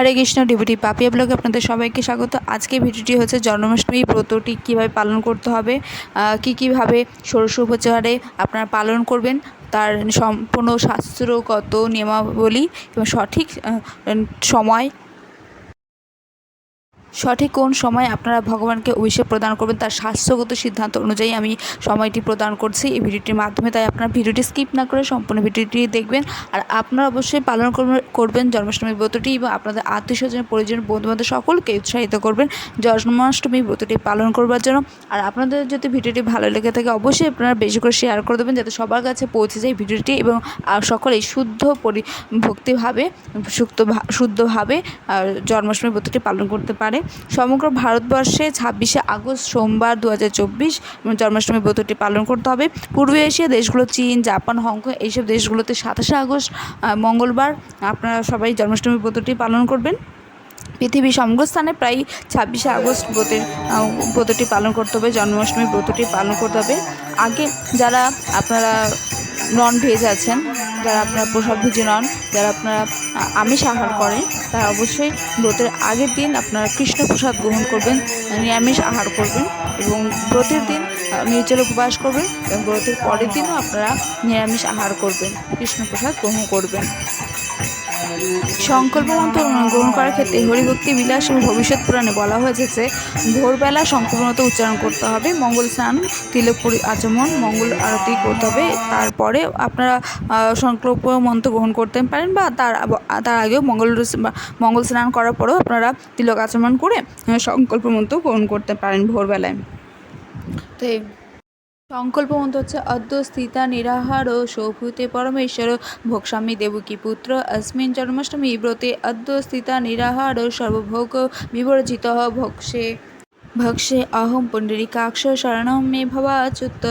হরে Krishna DBT Papiya ব্লগে আপনাদের সবাইকে স্বাগত। আজকে ভিডিওটি হচ্ছে জন্মাষ্টমী ব্রতটি কীভাবে পালন করতে হবে কি কীভাবে ষোড়শ উপচারে আপনারা পালন করবেন, তার সম্পূর্ণ শাস্ত্রগত নিয়মাবলী এবং সঠিক সময় সঠিক কোন সময় আপনারা ভগবানকে অভিষেক প্রদান করবেন তার স্বাস্থ্যগত সিদ্ধান্ত অনুযায়ী আমি সময়টি প্রদান করছি এই ভিডিওটির মাধ্যমে, তাই আপনারা ভিডিওটি স্কিপ না করে সম্পূর্ণ ভিডিওটি দেখবেন। আর আপনারা অবশ্যই পালন করবে- করবেন জন্মাষ্টমী ব্রতটি এবং আপনাদের আত্মীয় স্বজন, পরিজন, বন্ধুবান্ধব সকলকে উৎসাহিত করবেন জন্মাষ্টমী ব্রতটি পালন করবার জন্য। আর আপনাদের যদি ভিডিওটি ভালো লেগে থাকে, অবশ্যই আপনারা বেশি করে শেয়ার করে দেবেন যাতে সবার কাছে পৌঁছে যায় ভিডিওটি এবং সকলেই শুদ্ধ পরি, ভক্তিভাবে, সুক্ত শুদ্ধভাবে জন্মাষ্টমী ব্রতটি পালন করতে পারে। সমগ্র ভারতবর্ষে ছাব্বিশে আগস্ট সোমবার দু হাজার চব্বিশ জন্মাষ্টমী ব্রতটি পালন করতে হবে। পূর্ব এশিয়া দেশগুলো, চীন, জাপান, হংকং এইসব দেশগুলোতে সাতাশে আগস্ট মঙ্গলবার আপনারা সবাই জন্মাষ্টমী ব্রতটি পালন করবেন। পৃথিবীর সমগ্র স্থানে প্রায় ছাব্বিশে আগস্ট ব্রতের ব্রতটি পালন করতে হবে, জন্মাষ্টমী ব্রতটি পালন করতে হবে। আগে যারা আপনারা নন ভেজ আছেন, যারা আপনারা প্রসাদভোজী নন, যারা আপনারা আমিষ আহার করেন, তারা অবশ্যই ব্রতের আগের দিন আপনারা কৃষ্ণ প্রসাদ গ্রহণ করবেন, নিরামিষ আহার করবেন এবং ব্রতের দিন নির্জল উপবাস করবেন এবং ব্রতের পরের দিনও আপনারা নিরামিষ আহার করবেন, কৃষ্ণ প্রসাদ গ্রহণ করবেন। সংকল্প মন্ত্র গ্রহণ করার ক্ষেত্রে হরিভক্তি, বিলাস এবং ভবিষ্যৎ পুরাণে বলা হয়েছে যে ভোরবেলা সংকল্প মতো উচ্চারণ করতে হবে, মঙ্গল স্নান, তিলকপুরি আচমন, মঙ্গল আরতি করতে হবে, তারপরে আপনারা সংকল্প মন্ত্র গ্রহণ করতে পারেন বা তার তার আগেও মঙ্গল মঙ্গল স্নান করার পরেও আপনারা তিলক আচমন করে সংকল্প মন্ত্র গ্রহণ করতে পারেন ভোরবেলায়। তো সংকল্প মন্ত্র হচ্ছে, অদ্য স্থিতা নিরাহার সৌভূতে পরমেশ্বর ভোগস্বামী দেবকী পুত্র অস্মিন জন্মাষ্টমী ব্রতে অদ্য স্থিতা নিরাহার সর্বভোগ বিবর্জিত ভক্সে ভক্সে অহম পুণ্ডরিকাক্ষ শরণম মে ভবাচ্যুত।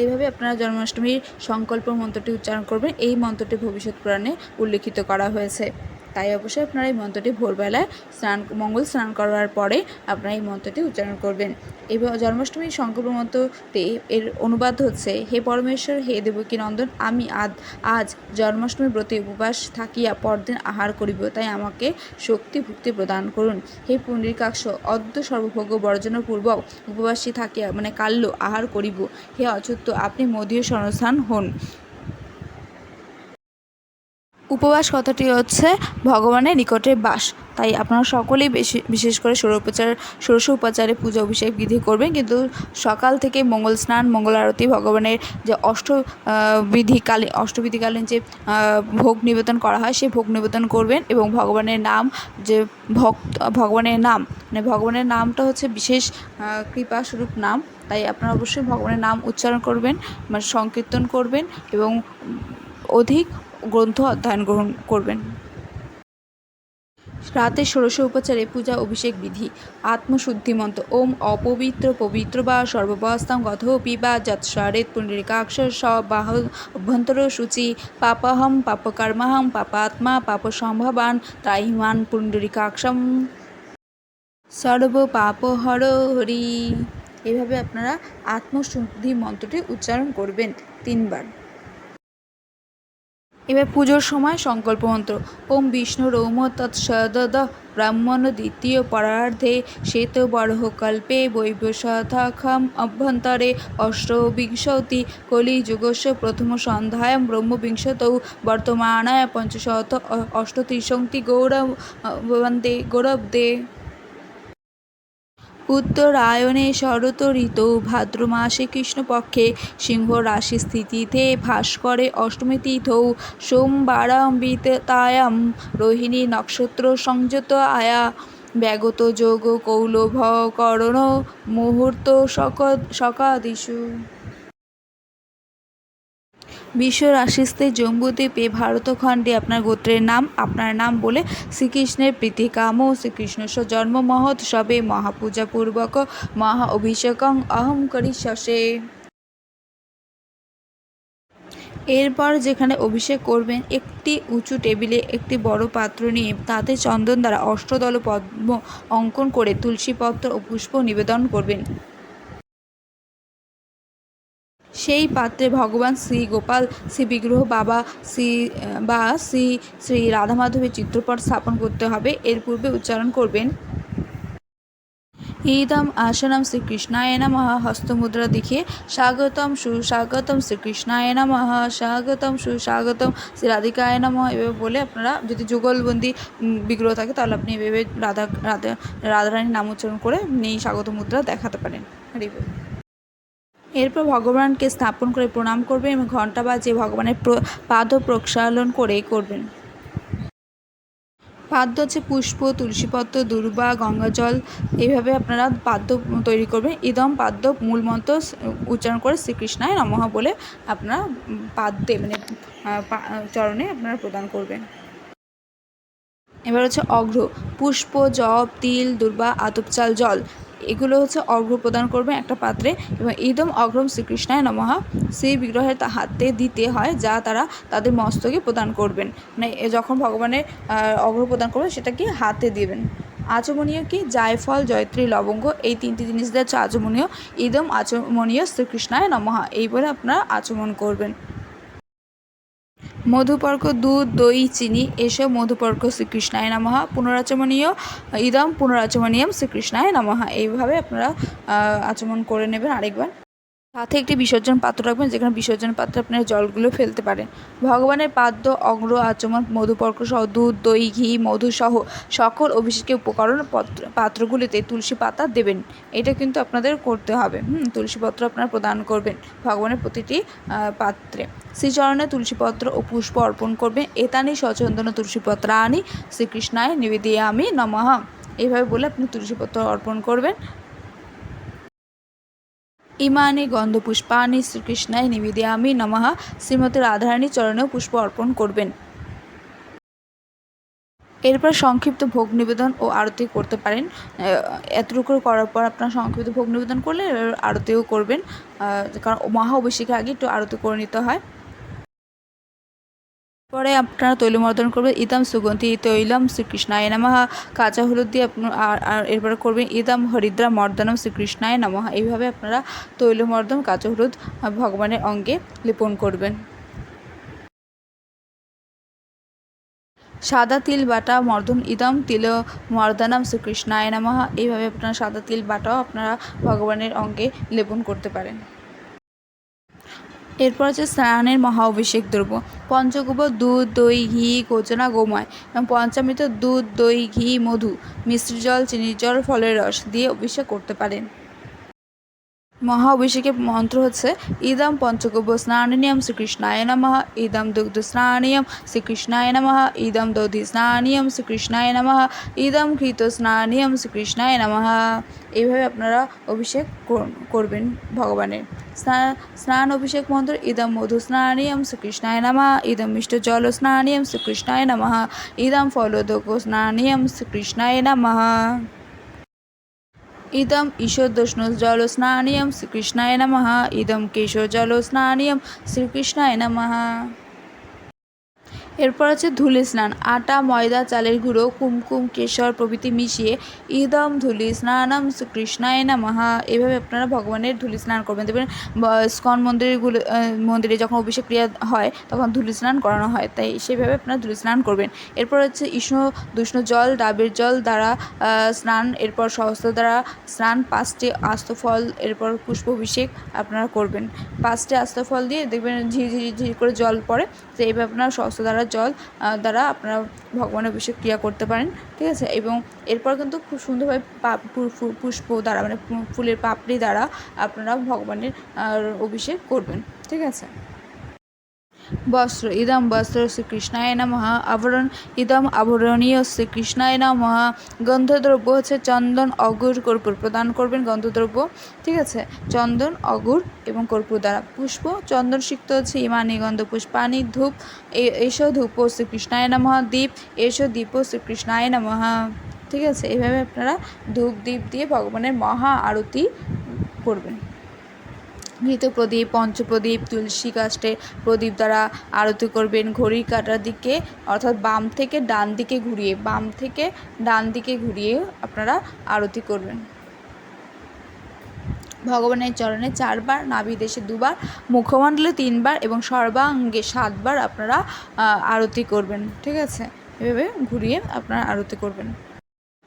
এইভাবে আপনারা জন্মাষ্টমীর সংকল্প মন্ত্রটি উচ্চারণ করবেন। এই মন্ত্রটি ভবিষ্যৎ পুরাণে উল্লেখিত করা হয়েছে। তাই অবশ্যই আপনারা এই মন্ত্রটি ভোরবেলায় স্নান, মঙ্গল স্নান করার পরে আপনারা এই মন্ত্রটি উচ্চারণ করবেন। এবং জন্মাষ্টমীর সংকল্প মন্ত্রটি এর অনুবাদ হচ্ছে, হে পরমেশ্বর, হে দেবকী নন্দন, আমি আদ, আজ জন্মাষ্টমী ব্রতে উপবাস থাকিয়া পরদিন আহার করিব, তাই আমাকে শক্তি, ভক্তি প্রদান করুন। হে পুণ্ডরিকাক্ষ অদ্য সর্বভোগ বর্জনপূর্বক উপবাসী থাকিয়া মানে কাল্য আহার করিব। হে অচ্যুত, আপনি মদীয় সংস্থান হন। উপবাস কথাটি হচ্ছে ভগবানের নিকটে বাস। তাই আপনারা সকলেই বেশি, বিশেষ করে ষোড়োপচার ষোড়শ উপাচারে পূজা অভিষেক বিধি করবেন। কিন্তু সকাল থেকে মঙ্গল স্নান, মঙ্গল আরতি, ভগবানের যে অষ্ট বিধিকালীন অষ্টবিধিকালীন যে ভোগ নিবেদন করা হয় সেই ভোগ নিবেদন করবেন এবং ভগবানের নাম যে ভক্ত, ভগবানের নাম মানে ভগবানের নামটা হচ্ছে বিশেষ কৃপাস্বরূপ নাম। তাই আপনারা অবশ্যই ভগবানের নাম উচ্চারণ করবেন মানে সংকীর্তন করবেন এবং অধিক গ্রন্থ অধ্যয়ন গ্রহণ করবেন। রাতে ষোড়শ উপচারে পূজা, অভিষেক বিধি, আত্মশুদ্ধি মন্ত্র, ওম অপবিত্র, পবিত্র বা সর্ববস্তাং গথোপি বা যৎসারেত পুণ্ডরিকাক্ষ বাহ অভ্যন্তর সূচি, পাপহম পাপকর্মহম পাপাত্মা পাপ সম্ভবান ত্রাহিমান পুণ্ডরিকাক্ষম। সর্ব পাপ হর হরি। এভাবে আপনারা আত্মশুদ্ধি মন্ত্রটি উচ্চারণ করবেন তিনবার। এবার পুজোর সময় সংকল্প মন্ত্র। ওম বিষ্ণু রৌম তৎসদ ব্রাহ্মণ দ্বিতীয় পরার্ধে শ্বেত বরহ কল্পে বৈবশথাখম অভ্যন্তরে অষ্টবিংশতি কলিযুগস্য প্রথম সন্ধ্যায়াম ব্রহ্মবিংশতৌ বর্তমানায় পঞ্চশত অষ্টত্রিশঙ্ক্তি গৌরব বন্দে গৌরবদে উত্তরায়ণে শরৎ ঋতু ভাদ্র মাসে কৃষ্ণপক্ষে সিংহ রাশি স্থিতিতে ভাস্করে অষ্টমী তিথৌ সোমবারাম্বিতায়াম রোহিণী নক্ষত্র সংযত আয়া, ব্যাগত যোগ কৌলভ করণ মুহূর্ত সক সকাদিষু। বিশ্ব রাশিস্থে জম্বুদ্বীপে ভারতখণ্ডে আপনার গোত্রের নাম, আপনার নাম বলে শ্রীকৃষ্ণের প্রীতিকাম শ্রীকৃষ্ণ জন্ম মহোৎসবে মহাপূজা পূর্বক মহা অভিষেকং অহম করিষ্যসে এরপর যেখানে অভিষেক করবেন, একটি উঁচু টেবিলে একটি বড় পাত্র নিয়ে তাতে চন্দন দ্বারা অষ্টদল পদ্ম অঙ্কন করে তুলসীপত্র ও পুষ্প নিবেদন করবেন। সেই পাত্রে ভগবান শ্রী গোপাল, শ্রী বিগ্রহ বাবা, শ্রী, বা শ্রী শ্রী রাধা মাধবের চিত্রপট স্থাপন করতে হবে। এর পূর্বে উচ্চারণ করবেন, ইদম আসনম শ্রীকৃষ্ণায় নমঃ হস্তমুদ্রা দেখিয়ে স্বাগতম সুস্বাগতম শ্রীকৃষ্ণায় নমঃ, স্বাগতম সুস্বাগতম শ্রী রাধিকায় নমঃ। এভাবে বলে আপনারা যদি যুগলবন্দি বিগ্রহ থাকে তাহলে আপনি এভাবে রাধা রাধা, রাধারানীর নাম উচ্চারণ করে নেই স্বাগত মুদ্রা দেখাতে পারেন। হরি। এরপর ভগবানকে স্থাপন করে প্রণাম করবেন এবং ঘণ্টা বাজিয়ে ভগবানের পাদ প্রক্ষালন করে করবেন। পাদ্য হচ্ছে পুষ্প, তুলসীপত্র, দুর্বা, গঙ্গাজল। এইভাবে আপনারা পাদ্য তৈরি করবেন। ইদম পাদ্য মূল মন্ত্র স- উচ্চারণ করে শ্রীকৃষ্ণায় নমঃ বলে আপনারা পাদ্যে মানে চরণে আপনারা প্রদান করবেন। এবার হচ্ছে অঘ্র। পুষ্প জব তিল, দুর্বা, আতপচাল, জল এগুলো হচ্ছে অর্ঘ্য প্রদান করবেন একটা পাত্রে এবং ইদম অগ্রম শ্রীকৃষ্ণায় নমহা সেই বিগ্রহের তা হাতে দিতে হয় যা তারা তাদের মস্তকে প্রদান করবেন। মানে যখন ভগবানের অর্ঘ্য প্রদান করবেন সেটাকে হাতে দিবেন। আচমনীয় কি? জায়ফল, জয়ত্রী, লবঙ্গ এই তিনটি জিনিস দিয়ে হচ্ছে আচমনীয়। ইদম, আচমনীয়, শ্রীকৃষ্ণায় নমহা এই বলে আপনারা আচমন করবেন। মধুপর্ক দুধ, দই, চিনি এসব মধুপর্ক শ্রীকৃষ্ণায় নামহা পুনরাচমনীয়, ইদম পুনরাচমনীয়ম শ্রীকৃষ্ণায় নামহা এইভাবে আপনারা আচমন করে নেবেন আরেকবার। সাথে একটি বিসর্জন পাত্র রাখবেন, যেখানে বিসর্জন পাত্রে আপনারা জলগুলো ফেলতে পারেন। ভগবানের পাদ্য অগ্র আচমন, মধুপর্ক সহ দুধ, দই, ঘি, মধু সহ সকল অভিষেকের উপকরণ পত্র, পাত্রগুলিতে তুলসী পাতা দেবেন। এটা কিন্তু আপনাদের করতে হবে। হুম তুলসীপত্র আপনারা প্রদান করবেন ভগবানের প্রতিটি পাত্রে। শ্রীচরণে তুলসীপত্র ও পুষ্প অর্পণ করবেন। এতানি সচন্দন তুলসীপত্র আনি শ্রীকৃষ্ণায় নিবেদিয়ামি নমঃ। এইভাবে বলে আপনি তুলসীপত্র অর্পণ করবেন। ইমানি গন্ধপুষ্পানি শ্রীকৃষ্ণায় নিবেদিয়ামি নমহা শ্রীমতী রাধারানী চরণেও পুষ্প অর্পণ করবেন। এরপর সংক্ষিপ্ত ভোগ নিবেদন ও আরতি করতে পারেন। এতটুকু করার পর আপনারা সংক্ষিপ্ত ভোগ নিবেদন করলে আরতিও করবেন। কারণ মহা অভিষেকের আগে একটু আরতি করে নিতে হয়। পরে আপনারা তৈলমর্দন করবেন। ইদাম সুগন্ধি তৈলম শ্রীকৃষ্ণায় নমঃ। কাঁচা হলুদ দিয়ে আর এরপরে করবেন ইদাম হরিদ্রা মর্দনম শ্রীকৃষ্ণায় নমঃ। এইভাবে আপনারা তৈলমর্দন, কাঁচা হলুদ ভগবানের অঙ্গে লেপন করবেন। সাদা তিল বাটা মর্দন, ইদম তিল মর্দনম শ্রীকৃষ্ণায় নমঃ। এইভাবে আপনারা সাদা তিল বাটাও আপনারা ভগবানের অঙ্গে লেপন করতে পারেন। এরপর হচ্ছে স্নানের মহা অভিষেক দ্রব্য। পঞ্চগোবর, দুধ, দই, ঘি গোচনা গোময় এবং পঞ্চামৃত দুধ, দই, ঘি, মধু মিষ্টি জল, চিনির জল, ফলের রস দিয়ে অভিষেক করতে পারেন। মহা অভিষেকের মন্ত্র হচ্ছে, ইদম পঞ্চগোব্য স্নানীয়ম শ্রীকৃষ্ণায় নমঃ, ইদম দুগ্ধ স্নানীয়ম শ্রীকৃষ্ণায় নমঃ, ইদম দধি স্নানীয়ম শ্রীকৃষ্ণায় নমঃ, ইদম ঘৃত স্নানীয়ম শ্রীকৃষ্ণায় নমঃ। এইভাবে আপনারা অভিষেক কর- করবেন ভগবানের। স্নান স্নান অভিষেক মন্ত্র, ইদম মধু স্নানীয়ম শ্রীকৃষ্ণায় নমঃ, ইদম মিষ্ট জল স্নানীয়ম শ্রীকৃষ্ণায় নমঃ, ইদম ফলোদক স্নানীয়ম শ্রীকৃষ্ণায় নমঃ। ইদম ঈশোদোষ্ণ জল স্নানীয়ম শ্রীকৃষ্ণায় নমঃ ইদম কেশর জল স্নানীয়ম শ্রীকৃষ্ণায় নমঃ এরপর আছে ধুলি স্নান, আটা, ময়দা, চালের গুঁড়ো, কুমকুম, কেশর প্রভৃতি মিশিয়ে ইদম ধুলি স্নানম শ্রীকৃষ্ণায় মহা এভাবে আপনারা ভগবানের ধুলি স্নান করবেন। দেখবেন স্কন মন্দিরগুলো মন্দিরে যখন অভিষেক ক্রিয়া হয়, তখন ধুলি স্নান করানো হয়। তাই সেভাবে আপনারা ধুলি স্নান করবেন। এরপর হচ্ছে ইষ্ণ, দুষ্ণ জল, ডাবের জল দ্বারা স্নান, এরপর সহস্র দ্বারা স্নান, পাঁচটি আস্তফল, এরপর পুষ্প অভিষেক আপনারা করবেন। পাঁচটি আস্তফল দিয়ে দেখবেন ঝিরি করে জল পড়ে। তো এইভাবে আপনারা দ্বারা জল দ্বারা আপনারা ভগবানের অভিষেক ক্রিয়া করতে পারেন, ঠিক আছে? এবং এরপর কিন্তু খুব সুন্দরভাবে পুষ্প দ্বারা মানে ফুলের পাপড়ি দ্বারা আপনারা ভগবানের অভিষেক করবেন, ঠিক আছে? বস্ত্র ইদম বস্ত্র শ্রীকৃষ্ণায় নমঃ আবরণ ইদম আবরণীয় শ্রীকৃষ্ণায় নমঃ গন্ধদ্রব্য হচ্ছে চন্দন অগুর কর্পূর প্রদান করবেন গন্ধদ্রব্য। ঠিক আছে? চন্দন অগুর এবং কর্পূর দ্বারা। পুষ্প চন্দন সিক্ত হচ্ছে ইমানি গন্ধ পুষ্পানি ধূপ এসো ধূপ শ্রীকৃষ্ণায় নমঃ। দ্বীপ এসো দীপ শ্রীকৃষ্ণায় নমঃ। ঠিক আছে? এভাবে আপনারা ধূপ দ্বীপ দিয়ে ভগবানের মহা আরতি করবেন। ঘৃত প্রদীপ, পঞ্চপ্রদীপ, তুলসী কাষ্ঠে প্রদীপ দ্বারা আরতি করবেন। ঘড়ির কাঁটার দিকে, অর্থাৎ বাম থেকে ডান দিকে ঘুরিয়ে, বাম থেকে ডান দিকে ঘুরিয়ে আপনারা আরতি করবেন। ভগবানের চরণে চারবার নাভিদেশে দুবার, মুখমণ্ডলে তিনবার এবং সর্বাঙ্গে সাতবার আপনারা আরতি করবেন। ঠিক আছে? এভাবে ঘুরিয়ে আপনারা আরতি করবেন।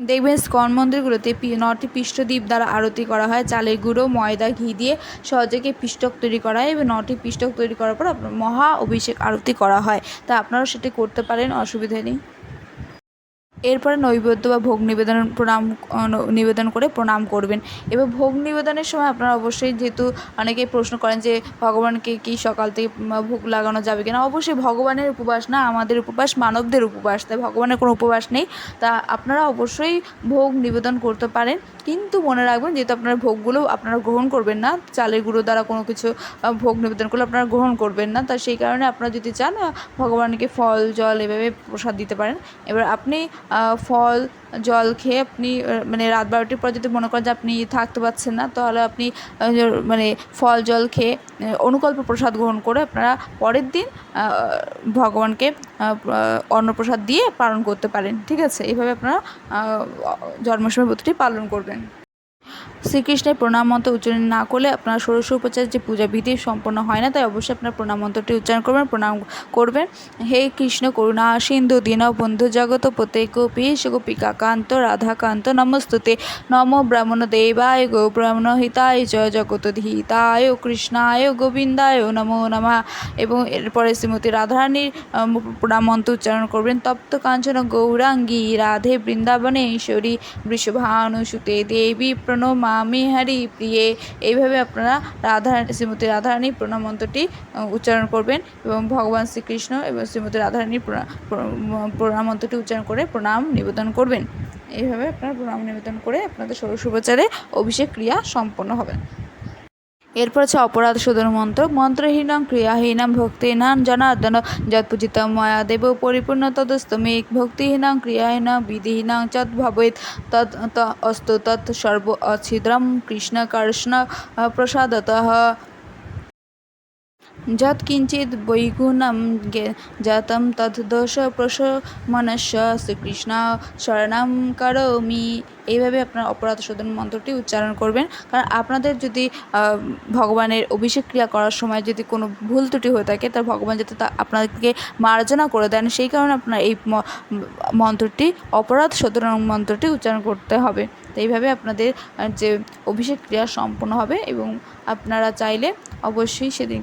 দেখবেন স্কন মন্দিরগুলোতে নটি পৃষ্ঠদ্বীপ দ্বারা আরতি করা হয়। চালের গুঁড়ো, ময়দা, ঘি দিয়ে সহজেকে পৃষ্ঠক তৈরি করা হয় এবং নটি পৃষ্ঠক তৈরি করার পর আপনার মহা অভিষেক আরতি করা হয়। তা আপনারাও সেটি করতে পারেন, অসুবিধা নেই। এরপরে নৈবেদ্য বা ভোগ নিবেদন প্রণাম নিবেদন করে প্রণাম করবেন। এবার ভোগ নিবেদনের সময় আপনারা অবশ্যই যেহেতু অনেকেই প্রশ্ন করেন যে, ভগবানকে কি সকাল থেকে ভোগ লাগানো যাবে কিনা? অবশ্যই ভগবানের উপবাস না, আমাদের উপবাস মানবদের উপবাস। তাই ভগবানের কোনো উপবাস নেই। তা আপনারা অবশ্যই ভোগ নিবেদন করতে পারেন। কিন্তু মনে রাখবেন, যেহেতু আপনার ভোগগুলো আপনারা গ্রহণ করবেন না, চালের গুঁড়ো দ্বারা কোনো কিছু ভোগ নিবেদন করলে আপনারা গ্রহণ করবেন না। তা সেই কারণে আপনারা যদি চান ভগবানকে ফল, জল এভাবে প্রসাদ দিতে পারেন। এবার আপনি ফল, জল খেয়ে আপনি মানে রাত বারোটির পর যদি মনে করেন যে আপনি থাকতে পারছেন না, তাহলে আপনি মানে ফল, জল খেয়ে অনুকল্প প্রসাদ গ্রহণ করে আপনারা পরের দিন ভগবানকে অন্নপ্রসাদ দিয়ে পালন করতে পারেন। ঠিক আছে? এইভাবে আপনারা জন্মাষ্টমী ব্রতটি পালন করবেন। শ্রীকৃষ্ণের প্রণাম মন্ত্র উচ্চারণ না করলে আপনার ষোড়শ উপচার যে পূজা বিধি সম্পন্ন হয় না, তাই অবশ্যই আপনার প্রণাম মন্ত্রটি উচ্চারণ করবেন, প্রণাম করবেন। হে কৃষ্ণ করুণা, সিন্ধু দীন, বন্ধু জগত পতে গোপীশ গোপিকা কান্ত রাধাকান্ত, নমস্তুতে। নম ব্রাহ্মণ দেবায়, গো ব্রাহ্মণ হিতায়, জয় জগত হিতায় কৃষ্ণায়, গোবিন্দায় নমো নমঃ। এবং এরপরে শ্রীমতী রাধারানীর প্রণাম মন্ত্র উচ্চারণ করবেন, তপ্ত কাঞ্চন, গৌরাঙ্গী, রাধে বৃন্দাবনেশ্বরী, বৃষভানুসুতে দেবী প্রণমামি হরি প্রিয়ে এইভাবে আপনারা রাধা শ্রীমতী রাধারানীর প্রণাম মন্ত্রটি উচ্চারণ করবেন এবং ভগবান শ্রীকৃষ্ণ এবং শ্রীমতী রাধারানীর প্রণা- প্রণাম মন্ত্রটি উচ্চারণ করে প্রণাম নিবেদন করবেন। এইভাবে আপনারা প্রণাম নিবেদন করে আপনাদের ষোড়শোপচারে অভিষেক ক্রিয়া সম্পন্ন হবে এরপর আছে অপরাধ শোধন মন্ত্র মন্ত্রহীনং ক্রিয়াহীনং ভক্তিহীনাং জনার্দন যৎপূজিত ময়া দেব পরিপূর্ণ তদস্তমে ভক্তিহীনং ক্রিয়াহীনং বিধিহীনং যৎ ভবেত তৎ অস্তু তৎ সর্ব অছিদ্রম কৃষ্ণ কৃষ্ণ প্রসাদতঃ। যৎকিঞ্চিৎ বৈগুণম গে- জাতম দোষ প্রশমনস্য শ্রীকৃষ্ণ শরণাম করমি এইভাবে আপনার অপরাধ শোধন মন্ত্রটি উচ্চারণ করবেন। কারণ আপনাদের যদি ভগবানের অভিষেক ক্রিয়া করার সময় যদি কোনো ভুল ত্রুটি হয়ে থাকে তার ভগবান যাতে তা আপনাদেরকে মার্জনা করে দেন, সেই কারণে আপনার এই মন্ত্রটি, অপরাধ শোধন মন্ত্রটি উচ্চারণ করতে হবে। তো এইভাবে আপনাদের যে অভিষেক ক্রিয়া সম্পন্ন হবে এবং আপনারা চাইলে অবশ্যই সেদিন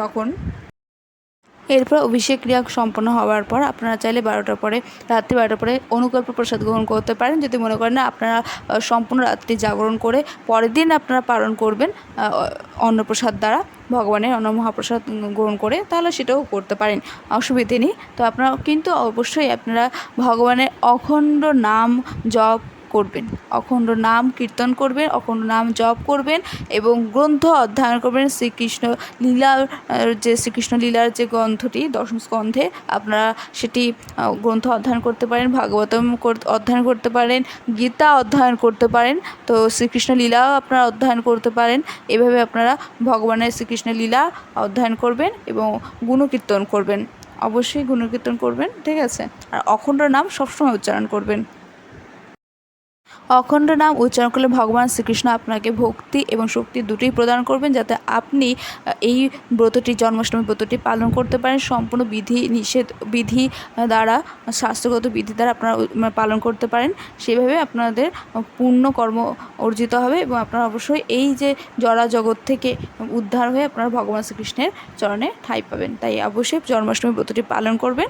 তখন এরপর অভিষেক ক্রিয়া সম্পন্ন হওয়ার পর আপনারা চাইলে বারোটার পরে, রাত্রি বারোটার পরে অনুকল্প প্রসাদ গ্রহণ করতে পারেন। যদি মনে করেন আপনারা সম্পূর্ণ রাত্রি জাগরণ করে পরের দিন আপনারা পালন করবেন অন্নপ্রসাদ দ্বারা, ভগবানের অন্ন মহাপ্রসাদ গ্রহণ করে, তাহলে সেটাও করতে পারেন। অসুবিধে নেই। তো আপনারা কিন্তু অবশ্যই আপনারা ভগবানের অখণ্ড নাম জপ করবেন অখণ্ড নাম কীর্তন করবেন, অখণ্ড নাম জপ করবেন এবং গ্রন্থ অধ্যয়ন করবেন। শ্রীকৃষ্ণ লীলার যে শ্রীকৃষ্ণ লীলার যে গ্রন্থটি, দশম স্কন্ধে আপনারা সেটি গ্রন্থ অধ্যয়ন করতে পারেন, ভাগবতম অধ্যয়ন করতে পারেন, গীতা অধ্যয়ন করতে পারেন। তো শ্রীকৃষ্ণ লীলাও আপনারা অধ্যয়ন করতে পারেন। এভাবে আপনারা ভগবানের শ্রীকৃষ্ণ লীলা অধ্যয়ন করবেন এবং গুণকীর্তন করবেন। অবশ্যই গুণকীর্তন করবেন, ঠিক আছে? আর অখণ্ড নাম সবসময় উচ্চারণ করবেন। অখণ্ড নাম উচ্চারণ করলে ভগবান শ্রীকৃষ্ণ আপনাকে ভক্তি এবং শক্তি দুটোই প্রদান করবেন যাতে আপনি এই ব্রতটি, জন্মাষ্টমী ব্রতটি পালন করতে পারেন। সম্পূর্ণ বিধি নিষেধ, বিধি দ্বারা, স্বাস্থ্যগত বিধি দ্বারা আপনারা মানে পালন করতে পারেন। সেভাবে আপনাদের পূর্ণ কর্ম অর্জিত হবে এবং আপনারা অবশ্যই এই যে জরা জগৎ থেকে উদ্ধার হয়ে আপনারা ভগবান শ্রীকৃষ্ণের চরণে ঠাঁই পাবেন। তাই অবশ্যই জন্মাষ্টমী ব্রতটি পালন করবেন।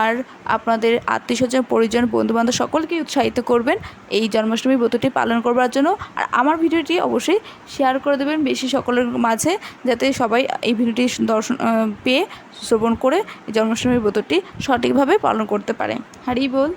আর আপনাদের আত্মীয় স্বজন পরিজন, বন্ধুবান্ধব সকলকেই উৎসাহিত করবেন। এই জন্মাষ্টমী ব্রতটি পালন করবার জন্য। আর আমার ভিডিওটি অবশ্যই শেয়ার করে দেবেন বেশি সকলের মাঝে, যাতে সবাই এই ভিডিওটি দর্শন পেয়ে শ্রবণ করে এই জন্মাষ্টমী ব্রতটি সঠিকভাবে পালন করতে পারে। হারি বল।